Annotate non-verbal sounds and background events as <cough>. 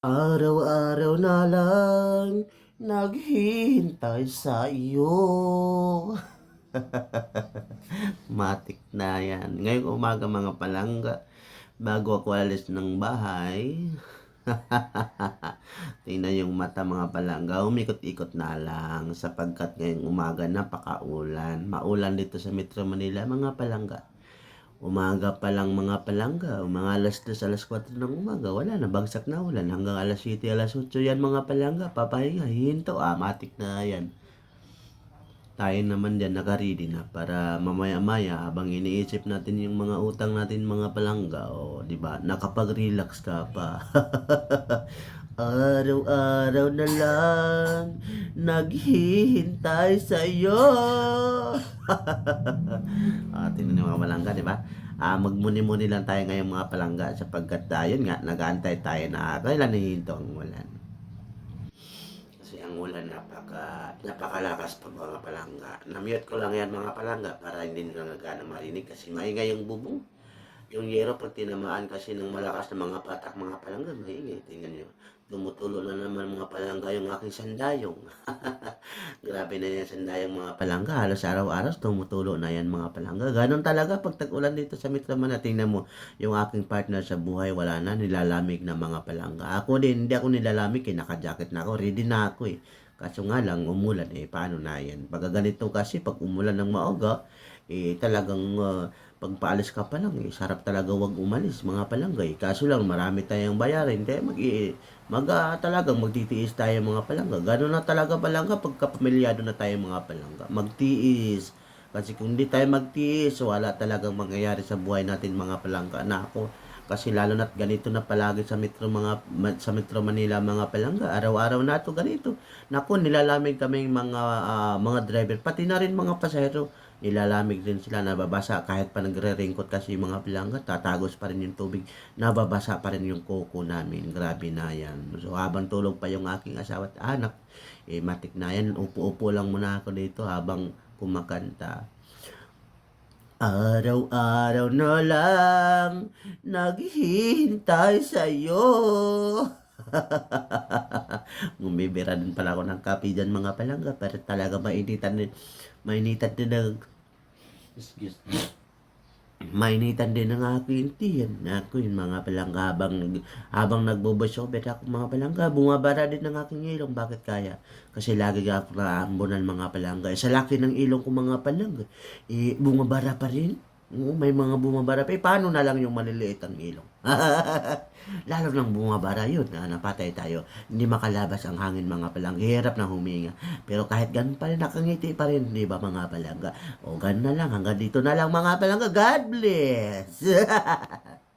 Araw-araw na lang naghihintay sa iyo. <laughs> Matik na yan. Ngayong umaga mga palangga, bago ako alis ng bahay, <laughs> tingnan yung mata mga palangga, umikot-ikot na lang sapagkat ngayong umaga napakaulan. Maulan dito sa Metro Manila mga palangga. Umaga pa lang mga palangga, mga alas 3, alas 4 ng umaga, wala na, bagsak na ulan. Hanggang alas 7, alas 8 yan mga palangga, papahinga, hinto, ah, na yan. Tayo naman dyan nakaredy na para mamaya-maya habang iniisip natin yung mga utang natin mga palangga, o di ba nakapag-relax ka pa. <laughs> Araw-araw na lang naghihintay sa iyo. <laughs> ah, tingnan mga palangga, di ba? Ah, magmuni-muni lang tayo ngayong mga palangga sapagkat ayun nga, nag-aantay tayo na kailan hihinto ang ulan. Kasi ang ulan napaka, napakalakas pa mga palangga. Na-mute ko lang yan mga palangga para hindi nila nagana marinig kasi maingay yung bubong. Yung yero pag tinamaan kasi ng malakas na mga patak mga palangga, maingay. Tingnan nyo. Tumutulo na naman mga palangga yung aking sandayong. <laughs> Grabe na yan sandayong mga palangga. Halos araw-araw tumutulo na yan mga palangga. Ganon talaga pag tag-ulan dito sa Metro Manila. Tingnan mo, yung aking partner sa buhay wala na. Nilalamig na mga palangga. Ako din, hindi ako nilalamig. Eh, naka-jacket na ako. Ready na ako eh. Kaso nga lang, umulan eh. Paano na yan? Pag ganito kasi, pag umulan ng maaga, eh talagang uh, pagpaalis ka pa lang, eh, sarap talaga wag umalis, mga palangga. Eh. Kaso lang, marami tayong bayarin. Kaya mag, eh, mag ah, talagang magtitiis tayo mga palangga. Gano'n na talaga palangga pagka pamilyado na tayo mga palangga. Magtiis. Kasi kung hindi tayo magtiis, wala talagang mangyayari sa buhay natin mga palangga. Na ako, kasi lalo na't ganito na palagi sa Metro mga sa Metro Manila mga palangga. Araw-araw na to ganito. Naku, nilalamig kami mga ah, mga driver pati na rin mga pasahero. Nilalamig din sila nababasa kahit pa nagre-raincoat kasi mga palangga tatagos pa rin yung tubig. Nababasa pa rin yung koko namin. Grabe na yan. So habang tulog pa yung aking asawa at anak, eh matik na yan. Upo-upo lang muna ako dito habang kumakanta. Araw-araw na lang naghihintay sa iyo. <laughs> Bumibira din pala ako ng kape dyan mga palangga pero talaga mainitan din mainitan din ng excuse me. Mainitan din ng aking tiyan. Ako yung mga palangga habang, nag, habang nagbobosober ako mga palangga. Bumabara din ng aking ilong. Bakit kaya? Kasi lagi ako naambunan mga palangga. Sa laki ng ilong ko mga palangga, eh, bumabara pa rin. Oo, may mga bumabara. Eh, paano na lang yung maliliit ang ilong? <laughs> Lalo nang bumabara yun, na napatay tayo. Hindi makalabas ang hangin mga palangga. Hirap na huminga. Pero kahit ganun pa rin, nakangiti pa rin, di ba mga palangga? O ganun na lang, hanggang dito na lang mga palangga. God bless! <laughs>